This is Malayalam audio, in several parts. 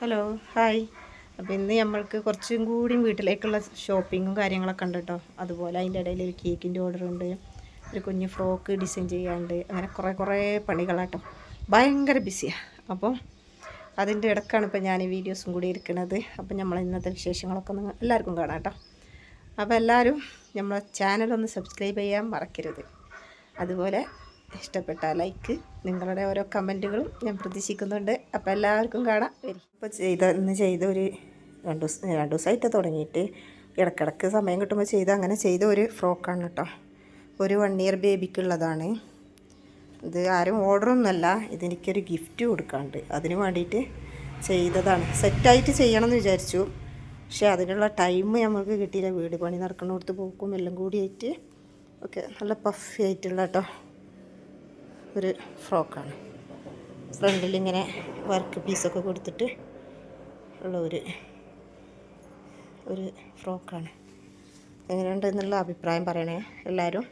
ഹലോ ഹായ് അപ്പോൾ ഇന്ന് നമ്മൾക്ക് കുറച്ചും കൂടിയും വീട്ടിലേക്കുള്ള ഷോപ്പിങ്ങും കാര്യങ്ങളൊക്കെ ഉണ്ട് കേട്ടോ അതുപോലെ അതിന്റെ ഇടയിൽ ഒരു കേക്കിന്റെ ഓർഡർ ഉണ്ട്. ഒരു കുഞ്ഞ് ഫ്രോക്ക് ഡിസൈൻ ചെയ്യാണ്ട് അങ്ങനെ കുറേ കുറേ പണികളാട്ടോ. ഭയങ്കര ബിസിയാണ് അപ്പോൾ അതിന്റെ ഇടക്കാണ് ഇപ്പോൾ ഞാൻ ഈ വീഡിയോസും കൂടി ഇരിക്കുന്നത് അപ്പോൾ നമ്മൾ ഇന്നത്തെ വിശേഷങ്ങളൊക്കെ നിങ്ങൾ എല്ലാവർക്കും കാണാം കേട്ടോ അപ്പോൾ എല്ലാവരും നമ്മളെ ചാനലൊന്ന് സബ്സ്ക്രൈബ് ചെയ്യാൻ മറക്കരുത്. അതുപോലെ ഇഷ്ടപ്പെട്ട ലൈക്ക് നിങ്ങളുടെ ഓരോ കമന്റുകളും ഞാൻ പ്രതീക്ഷിക്കുന്നുണ്ട്. അപ്പോൾ എല്ലാവർക്കും കാണാം. വരും ഇപ്പോൾ ചെയ്ത ഇന്ന് ചെയ്ത ഒരു രണ്ട് ദിവസം രണ്ട് ദിവസമായിട്ട് തുടങ്ങിയിട്ട് ഇടക്കിടക്ക് സമയം കിട്ടുമ്പോൾ ചെയ്ത അങ്ങനെ ചെയ്ത ഒരു ഫ്രോക്കാണ് കേട്ടോ. ഒരു വൺ ഇയർ ബേബിക്കുള്ളതാണ് ഇത് ആരും ഓർഡറൊന്നുമല്ല ഇതെനിക്കൊരു ഗിഫ്റ്റ് കൊടുക്കാണ്ട് അതിന് വേണ്ടിയിട്ട് ചെയ്തതാണ്. സെറ്റായിട്ട് ചെയ്യണം എന്ന് വിചാരിച്ചു. പക്ഷേ അതിനുള്ള ടൈം നമുക്ക് കിട്ടിയില്ല. വീട് പണി നടക്കുന്നിടത്ത് പോക്കും എല്ലാം കൂടിയായിട്ട്. ഓക്കെ നല്ല പഫി ആയിട്ടുള്ള കേട്ടോ. ഒരു ഫ്രോക്കാണ്. ഫ്രണ്ടിൽ ഇങ്ങനെ വർക്ക് പീസൊക്കെ കൊടുത്തിട്ട് ഉള്ള ഒരു ഒരു ഫ്രോക്കാണ്. എങ്ങനെയുണ്ടെന്നുള്ള അഭിപ്രായം പറയണേ എല്ലാവരും.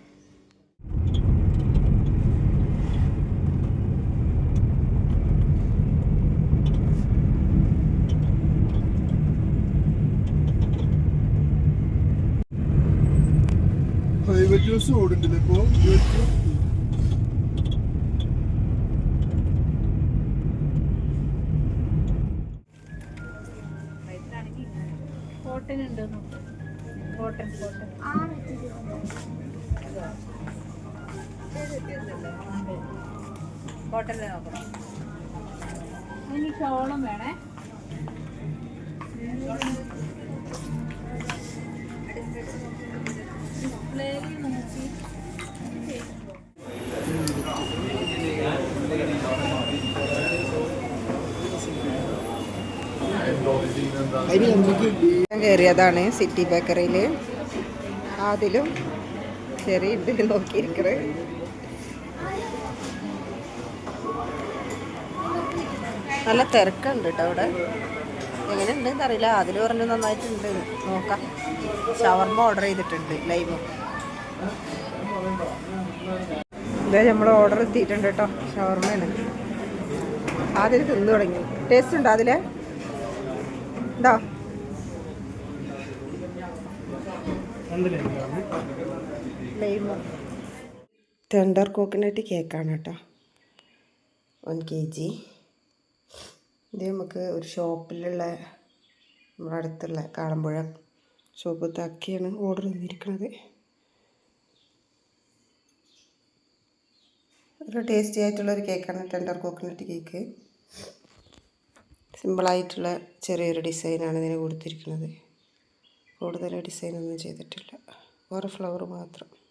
പ്രൈവറ്റ് ബസ് ഓടുന്നില്ല ഇപ്പോ? കോട്ടൺ ഉണ്ട് കോട്ടൺ കോട്ടൺ കോട്ടണിൽ നോക്കണം ഇനി ഷോളും വേണേ. കയറിയതാണ് സിറ്റി ബേക്കറിയിൽ അതിലും ചെറിയ നോക്കിയിരിക്കുന്നത് നല്ല തിരക്കുണ്ട് കേട്ടോ അവിടെ. എങ്ങനെയുണ്ടെന്ന് അറിയില്ല അതിൽ പറഞ്ഞു നന്നായിട്ടുണ്ട്. നോക്കാം. ഷവർമ ഓർഡർ ചെയ്തിട്ടുണ്ട് ലൈവ്. ഇതേ നമ്മൾ ഓർഡർ എത്തിയിട്ടുണ്ട് കേട്ടോ ഷവർമയാണ്. അതിൽ തിന്നു തുടങ്ങി. ടേസ്റ്റ് ഉണ്ടോ അതിൽ ലൈമ് ടെൻഡർ കോക്കനട്ട് കേക്കാണ് കേട്ടോ വൺ കെ ജി ഇത് നമുക്ക് ഒരു ഷോപ്പിലുള്ള നമ്മുടെ അടുത്തുള്ള കാളമ്പുഴ ഷോപ്പ് തക്കിയാണ് ഓർഡർ ചെയ്തിരിക്കുന്നത്. ഒരു ടേസ്റ്റി ആയിട്ടുള്ള ഒരു കേക്കാണ് ടെൻഡർ കോക്കനട്ട് കേക്ക് സിമ്പിളായിട്ടുള്ള ചെറിയൊരു ഡിസൈനാണ് ഇതിന് കൊടുത്തിരിക്കുന്നത്. കൂടുതൽ ഡിസൈനൊന്നും ചെയ്തിട്ടില്ല. ഓരോ ഫ്ലവർ മാത്രം.